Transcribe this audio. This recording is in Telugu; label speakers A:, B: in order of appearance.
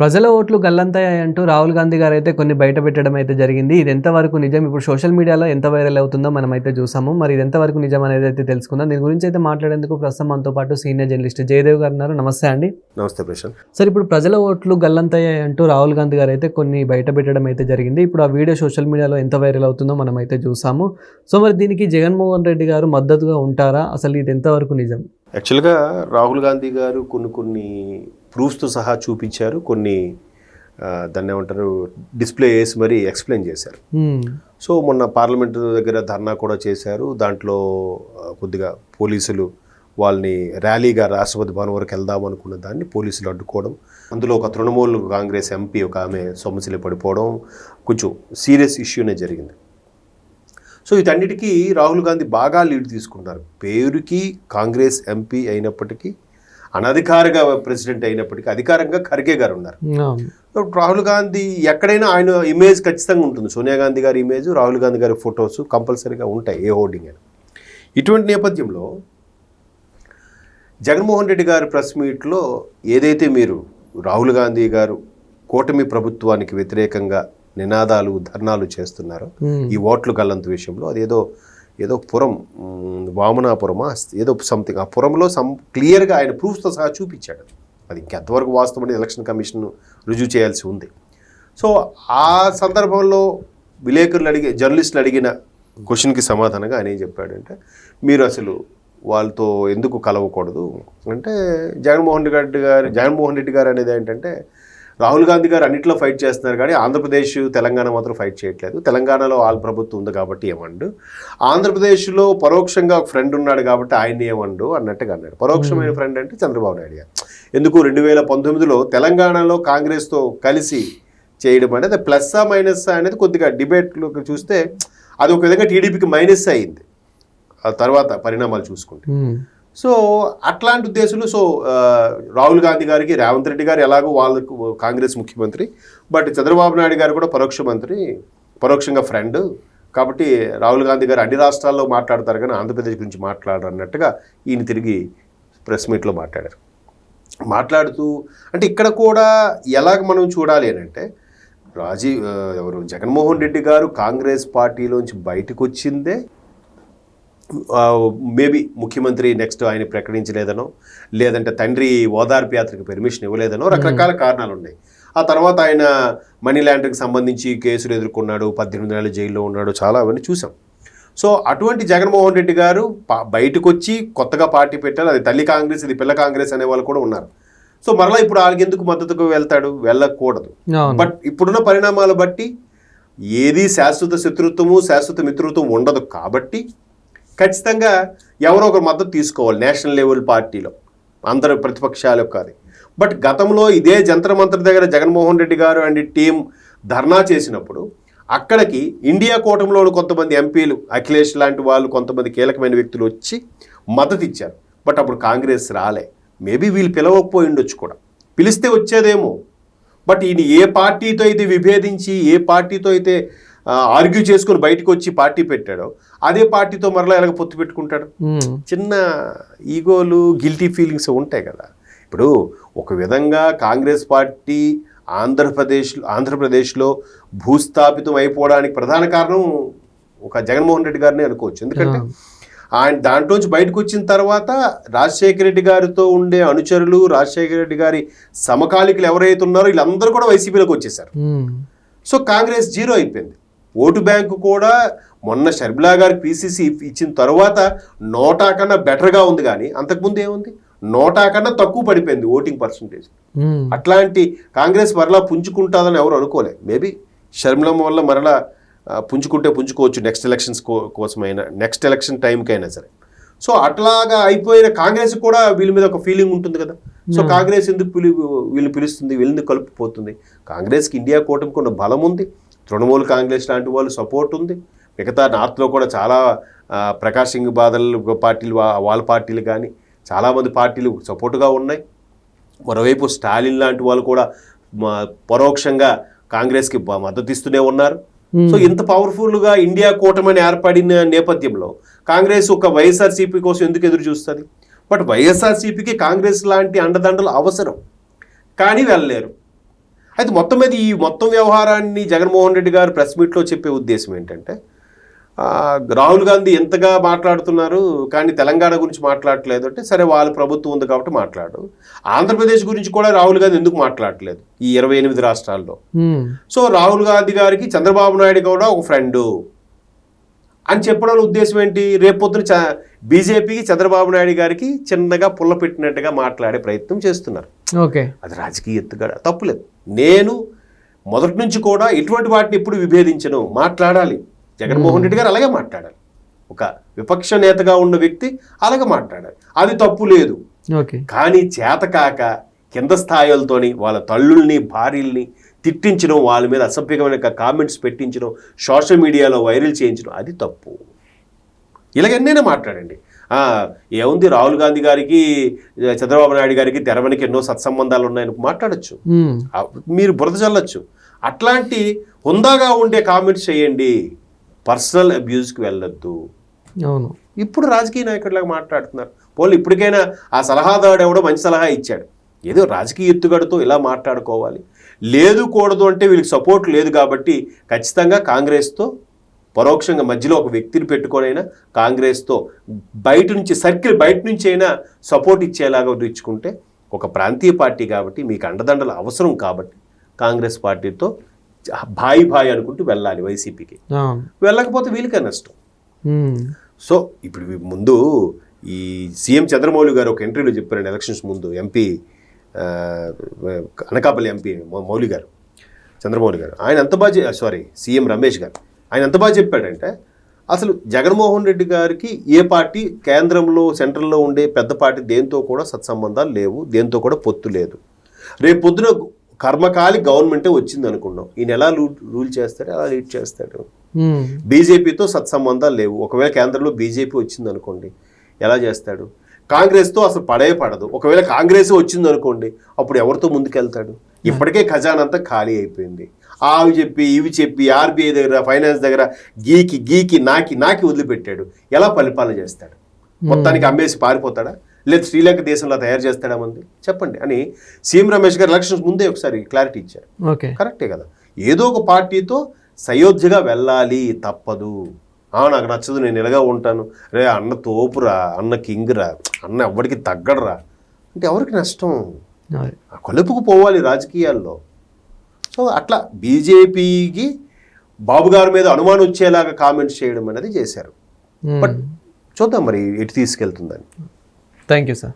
A: ప్రజల ఓట్లు గల్లంతాయి అంటూ రాహుల్ గాంధీ గారు అయితే కొన్ని బయట పెట్టడం అయితే జరిగింది. ఇది ఎంతవరకు నిజం? ఇప్పుడు సోషల్ మీడియాలో ఎంత వైరల్ అవుతుందో మనం అయితే చూసాము. మరి ఇది ఎంతవరకు నిజం అనేది అయితే తెలుసుకుందాం. దీని గురించి అయితే మాట్లాడేందుకు ప్రస్తుతం మనతో పాటు సీనియర్ జర్నలిస్ట్ జయదేవ్ గారు ఉన్నారు. నమస్తే అండి.
B: నమస్తే ప్రశాంత్.
A: సార్ ఇప్పుడు ప్రజల ఓట్లు గల్లంతాయి అంటూ రాహుల్ గాంధీ గారు అయితే కొన్ని బయట పెట్టడం అయితే జరిగింది. ఇప్పుడు ఆ వీడియో సోషల్ మీడియాలో ఎంత వైరల్ అవుతుందో మనం అయితే చూసాము. సో మరి దీనికి జగన్మోహన్ రెడ్డి గారు మద్దతుగా ఉంటారా? అసలు ఇది ఎంతవరకు నిజం?
B: యాక్చువల్గా రాహుల్ గాంధీ గారు కొన్ని కొన్ని ప్రూఫ్స్తో సహా చూపించారు. కొన్ని దాన్ని ఏమంటారు డిస్ప్లే చేసి మరీ ఎక్స్ప్లెయిన్ చేశారు. సో మొన్న పార్లమెంటు దగ్గర ధర్నా కూడా చేశారు. దాంట్లో కొద్దిగా పోలీసులు వాళ్ళని ర్యాలీగా రాష్ట్రపతి భవన్ వరకు వెళ్దాం అనుకున్న దాన్ని పోలీసులు అడ్డుకోవడం అందులో ఒక తృణమూల్ కాంగ్రెస్ ఎంపీ ఒక ఆమె సొమ్మసిలి పడిపోవడం కొంచెం సీరియస్ ఇష్యూనే జరిగింది. సో వీటన్నిటికీ రాహుల్ గాంధీ బాగా లీడ్ తీసుకున్నారు. పేరుకి కాంగ్రెస్ ఎంపీ అయినప్పటికీ అనధికారిక ప్రెసిడెంట్ అయినప్పటికీ అధికారంగా ఖర్గే గారు ఉన్నారు. రాహుల్ గాంధీ ఎక్కడైనా ఆయన ఇమేజ్ ఖచ్చితంగా ఉంటుంది. సోనియా గాంధీ గారి ఇమేజ్ రాహుల్ గాంధీ గారి ఫొటోస్ కంపల్సరీగా ఉంటాయి ఏ హోర్డింగ్ అని ఇటువంటి నేపథ్యంలో జగన్మోహన్ రెడ్డి గారి ప్రెస్ మీట్లో ఏదైతే మీరు రాహుల్ గాంధీ గారు కూటమి ప్రభుత్వానికి వ్యతిరేకంగా నినాదాలు ధర్నాలు చేస్తున్నారో. ఈ ఓట్లు గల్లంతు విషయంలో అదేదో ఏదో పురం వామనాపురమా ఏదో సంథింగ్ ఆ పురంలో సమ్ క్లియర్గా ఆయన ప్రూఫ్తో సహా చూపించాడు. అది ఇంకెంతవరకు వాస్తవం అనేది ఎలక్షన్ కమిషన్ రుజువు చేయాల్సి ఉంది. సో ఆ సందర్భంలో విలేకరులు అడిగే జర్నలిస్టులు అడిగిన క్వశ్చన్కి సమాధానంగా ఆయన ఏం చెప్పాడంటే మీరు అసలు వాళ్ళతో ఎందుకు కలవకూడదు? అంటే జగన్మోహన్ రెడ్డి గారు జగన్మోహన్ రెడ్డి గారు అనేది ఏంటంటే రాహుల్ గాంధీ గారు అన్నింటిలో ఫైట్ చేస్తున్నారు కానీ ఆంధ్రప్రదేశ్ తెలంగాణ మాత్రం ఫైట్ చేయట్లేదు. తెలంగాణలో వాళ్ళ ప్రభుత్వం ఉంది కాబట్టి ఏమండు. ఆంధ్రప్రదేశ్లో పరోక్షంగా ఒక ఫ్రెండ్ ఉన్నాడు కాబట్టి ఆయన ఏమండు అన్నట్టుగా అన్నాడు. పరోక్షమైన ఫ్రెండ్ అంటే చంద్రబాబు నాయుడు గారు. ఎందుకు రెండు వేల పంతొమ్మిదిలో తెలంగాణలో కాంగ్రెస్తో కలిసి చేయడం అనేది ప్లస్సా మైనస్ అనేది కొద్దిగా డిబేట్లోకి చూస్తే అది ఒక విధంగా టీడీపీకి మైనస్ అయింది. ఆ తర్వాత పరిణామాలు చూసుకుంటే. సో అట్లాంటి ఉద్దేశంలో సో రాహుల్ గాంధీ గారికి రేవంత్ రెడ్డి గారు ఎలాగో వాళ్ళకు కాంగ్రెస్ ముఖ్యమంత్రి బట్ చంద్రబాబు నాయుడు గారు కూడా పరోక్ష మంత్రి పరోక్షంగా ఫ్రెండ్ కాబట్టి రాహుల్ గాంధీ గారు అన్ని రాష్ట్రాల్లో మాట్లాడతారు కానీ ఆంధ్రప్రదేశ్ గురించి మాట్లాడరు అన్నట్టుగా ఈయన తిరిగి ప్రెస్ మీట్లో మాట్లాడారు. మాట్లాడుతూ అంటే ఇక్కడ కూడా ఎలాగ మనం చూడాలి అని అంటే రాజీవ్ ఎవరు? జగన్మోహన్ రెడ్డి గారు కాంగ్రెస్ పార్టీలోంచి బయటకు వచ్చిందే మేబీ ముఖ్యమంత్రి నెక్స్ట్ ఆయన ప్రకటించలేదనో లేదంటే తండ్రి ఓదార్పు యాత్రకు పెర్మిషన్ ఇవ్వలేదనో రకరకాల కారణాలు ఉన్నాయి ఆ తర్వాత ఆయన మనీ ల్యాండరింగ్ సంబంధించి కేసులు ఎదుర్కొన్నాడు పద్దెనిమిది నెలలు జైల్లో ఉన్నాడు చాలా అవన్నీ చూసాం. సో అటువంటి జగన్మోహన్ రెడ్డి గారు బయటకు వచ్చి కొత్తగా పార్టీ పెట్టారు అది తల్లి కాంగ్రెస్ ఇది పిల్ల కాంగ్రెస్ అనే వాళ్ళు కూడా ఉన్నారు. సో మరలా ఇప్పుడు వాళ్ళకి ఎందుకు మద్దతుకు వెళ్తాడు? వెళ్ళకూడదు. బట్ ఇప్పుడున్న పరిణామాలు బట్టి ఏది శాశ్వత శత్రుత్వము శాశ్వత మిత్రుత్వం ఉండదు కాబట్టి ఖచ్చితంగా ఎవరో ఒకరు మద్దతు తీసుకోవాలి నేషనల్ లెవెల్ పార్టీలో. అందరు ప్రతిపక్షాలు కాదు. బట్ గతంలో ఇదే జంతర మంత్ర దగ్గర జగన్మోహన్ రెడ్డి గారు అండ్ టీం ధర్నా చేసినప్పుడు అక్కడికి ఇండియా కూటమిలో కొంతమంది ఎంపీలు అఖిలేష్ లాంటి వాళ్ళు కొంతమంది కీలకమైన వ్యక్తులు వచ్చి మద్దతు ఇచ్చారు. బట్ అప్పుడు కాంగ్రెస్ రాలే. మేబీ వీళ్ళు పిలవకపోయి ఉండొచ్చు కూడా. పిలిస్తే వచ్చేదేమో. బట్ ఈయన ఏ పార్టీతో అయితే విభేదించి ఏ పార్టీతో అయితే ఆర్గ్యూ చేసుకుని బయటకు వచ్చి పార్టీ పెట్టాడో అదే పార్టీతో మరలా ఎలాగ పొత్తు పెట్టుకుంటాడు. చిన్న ఈగోలు గిల్టీ ఫీలింగ్స్ ఉంటాయి కదా. ఇప్పుడు ఒక విధంగా కాంగ్రెస్ పార్టీ ఆంధ్రప్రదేశ్ ఆంధ్రప్రదేశ్లో భూస్థాపితం అయిపోవడానికి ప్రధాన కారణం ఒక జగన్మోహన్ రెడ్డి గారిని అనుకోవచ్చు. ఎందుకంటే ఆయన దాంట్లోంచి బయటకు వచ్చిన తర్వాత రాజశేఖర రెడ్డి గారితో ఉండే అనుచరులు రాజశేఖర రెడ్డి గారి సమకాలికులు ఎవరైతే ఉన్నారో వీళ్ళందరూ కూడా వైసీపీలోకి వచ్చేసారు. సో కాంగ్రెస్ జీరో అయిపోయింది. ఓటు బ్యాంకు కూడా మొన్న షర్మిలా గారి పీసీసీ ఇచ్చిన తర్వాత నోటా కన్నా బెటర్గా ఉంది కానీ అంతకుముందు ఏముంది? నోటా కన్నా తక్కువ పడిపోయింది ఓటింగ్ పర్సంటేజ్. అట్లాంటి కాంగ్రెస్ మరలా పుంజుకుంటుందని ఎవరు అనుకోలే. మేబీ షర్మిలమ్మ వల్ల మరలా పుంజుకుంటే పుంజుకోవచ్చు నెక్స్ట్ ఎలక్షన్స్ కో కోసమైనా నెక్స్ట్ ఎలక్షన్ టైంకైనా సరే. సో అట్లాగా అయిపోయిన కాంగ్రెస్ కూడా వీళ్ళ మీద ఒక ఫీలింగ్ ఉంటుంది కదా. సో కాంగ్రెస్ ఎందుకు పిలి వీళ్ళు పిలుస్తుంది? వీళ్ళని కలుపుపోతుంది కాంగ్రెస్కి ఇండియా కూటమికి ఉన్న బలం ఉంది. తృణమూల్ కాంగ్రెస్ లాంటి వాళ్ళు సపోర్ట్ ఉంది. మిగతా నార్త్లో కూడా చాలా ప్రకాష్ సింగ్ బాదల్ పార్టీలు వాళ్ళ పార్టీలు కానీ చాలామంది పార్టీలు సపోర్టుగా ఉన్నాయి. మరోవైపు స్టాలిన్ లాంటి వాళ్ళు కూడా పరోక్షంగా కాంగ్రెస్కి బ- మద్దతు ఇస్తూనే ఉన్నారు. సో ఇంత పవర్ఫుల్గా ఇండియా కూటమని ఏర్పడిన నేపథ్యంలో కాంగ్రెస్ ఒక వైఎస్ఆర్సీపీ కోసం ఎందుకు ఎదురు చూస్తుంది? బట్ వైఎస్ఆర్సీపీకి కాంగ్రెస్ లాంటి అండదండలు అవసరం. కానీ వెళ్ళలేరు. అయితే మొత్తం మీద ఈ మొత్తం వ్యవహారాన్ని జగన్మోహన్ రెడ్డి గారు ప్రెస్ మీట్లో చెప్పే ఉద్దేశం ఏంటంటే రాహుల్ గాంధీ ఎంతగా మాట్లాడుతున్నారు కానీ తెలంగాణ గురించి మాట్లాడట్లేదు అంటే సరే వాళ్ళ ప్రభుత్వం ఉంది కాబట్టి మాట్లాడు. ఆంధ్రప్రదేశ్ గురించి కూడా రాహుల్ గాంధీ ఎందుకు మాట్లాడట్లేదు ఈ ఇరవై ఎనిమిది రాష్ట్రాల్లో. సో రాహుల్ గాంధీ గారికి చంద్రబాబు నాయుడు కూడా ఒక ఫ్రెండు అని చెప్పడం ఉద్దేశం ఏంటి? రేపొద్దున చ బీజేపీకి చంద్రబాబు నాయుడు గారికి చిన్నగా పుల్ల పెట్టినట్టుగా మాట్లాడే ప్రయత్నం చేస్తున్నారు.
A: ఓకే.
B: అది రాజకీయ ఎత్తుగడ. తప్పులేదు నేను మొదటి నుంచి కూడా ఎటువంటి వాటిని ఎప్పుడు విభేదించను. మాట్లాడాలి. జగన్మోహన్ రెడ్డి గారు అలాగే మాట్లాడాలి. ఒక విపక్ష నేతగా ఉన్న వ్యక్తి అలాగే మాట్లాడాలి. అది తప్పు లేదు. కానీ చేతకాక కింద స్థాయిలతోని వాళ్ళ తల్లుల్ని భార్యల్ని తిట్టించడం వాళ్ళ మీద అసభ్యకమైన కామెంట్స్ పెట్టించడం సోషల్ మీడియాలో వైరల్ చేయించడం అది తప్పు. ఇలాగన్నైనా మాట్లాడండి. ఏముంది రాహుల్ గాంధీ గారికి చంద్రబాబు నాయుడు గారికి తెర వెనక ఎన్నో సత్సంబంధాలు ఉన్నాయని మాట్లాడచ్చు. మీరు బురద చల్లచ్చు. అట్లాంటి హుందాగా ఉండే కామెంట్స్ చేయండి. పర్సనల్ అబ్యూస్కి వెళ్ళొద్దు.
A: అవును.
B: ఇప్పుడు రాజకీయ నాయకుడిలాగా మాట్లాడుతున్నారు. పోలు ఇప్పటికైనా ఆ సలహాదారుడు ఎవడో మంచి సలహా ఇచ్చాడు. ఏదో రాజకీయ ఎత్తుగడతో ఇలా మాట్లాడుకోవాలి. లేదు కూడదు అంటే వీళ్ళకి సపోర్ట్ లేదు కాబట్టి ఖచ్చితంగా కాంగ్రెస్తో పరోక్షంగా మధ్యలో ఒక వ్యక్తిని పెట్టుకొనైనా కాంగ్రెస్తో బయట నుంచి సర్కిల్ బయట నుంచి అయినా సపోర్ట్ ఇచ్చేలాగా ఇచ్చుకుంటే ఒక ప్రాంతీయ పార్టీ కాబట్టి మీకు అండదండలు అవసరం కాబట్టి కాంగ్రెస్ పార్టీతో భాయి భాయి అనుకుంటూ వెళ్ళాలి వైసీపీకి. వెళ్ళకపోతే వీళ్ళకే నష్టం. సో ఇప్పుడు ముందు ఈ సీఎం చంద్రమౌళి గారు ఒక ఇంటర్వ్యూలో చెప్పారండి ఎలక్షన్స్ ముందు ఎంపీ అనకాపల్లి ఎంపీ మౌలి గారు చంద్రమౌళి గారు. ఆయన ఎంత బాగా సారీ సీఎం రమేష్ గారు. ఆయన ఎంత బాగా చెప్పాడంటే అసలు జగన్మోహన్ రెడ్డి గారికి ఏ పార్టీ కేంద్రంలో సెంట్రల్లో ఉండే పెద్ద పార్టీ దేంతో కూడా సత్సంబంధాలు లేవు దేంతో కూడా పొత్తు లేదు. రేపు పొద్దున కర్మకాలి గవర్నమెంటే వచ్చింది అనుకున్నాం. ఈయన ఎలా రూల్ రూల్ చేస్తాడు అలా లీడ్ చేస్తాడు. బీజేపీతో సత్సంబంధాలు లేవు. ఒకవేళ కేంద్రంలో బీజేపీ వచ్చింది అనుకోండి ఎలా చేస్తాడు? కాంగ్రెస్తో అసలు పడే పడదు. ఒకవేళ కాంగ్రెస్ వచ్చింది అనుకోండి అప్పుడు ఎవరితో ముందుకెళ్తాడు? ఇప్పటికే ఖజానా అంతా ఖాళీ అయిపోయింది. ఆ అవి చెప్పి ఇవి చెప్పి ఆర్బీఐ దగ్గర ఫైనాన్స్ దగ్గర గీకి గీకి నాకి నాకి వదిలిపెట్టాడు. ఎలా పరిపాలన చేస్తాడు? మొత్తానికి అమ్మేసి పారిపోతాడా? లేదు శ్రీలంక దేశంలో తయారు చేస్తాడా మంది? చెప్పండి. అని సీఎం రమేష్ గారు ఎలక్షన్స్ ముందే ఒకసారి క్లారిటీ ఇచ్చారు.
A: ఓకే.
B: కరెక్టే కదా. ఏదో ఒక పార్టీతో సయోధ్యగా వెళ్ళాలి తప్పదు. ఆ నాకు నచ్చదు నేను ఇలాగా ఉంటాను. రే అన్న తోపురా అన్న కింగ్రా అన్న ఎవరికి తగ్గడరా. అంటే ఎవరికి నష్టం?
A: అదే.
B: ఆ కొలుపుకు పోవాలి రాజకీయాల్లో సో అట్లా బీజేపీకి బాబు గారి మీద అనుమానం వచ్చేలాగా కామెంట్స్ చేయడం అనేది చేశారు. బట్ చూద్దాం మరి ఎటు తీసుకెళ్తుందని
A: థ్యాంక్ యూ సార్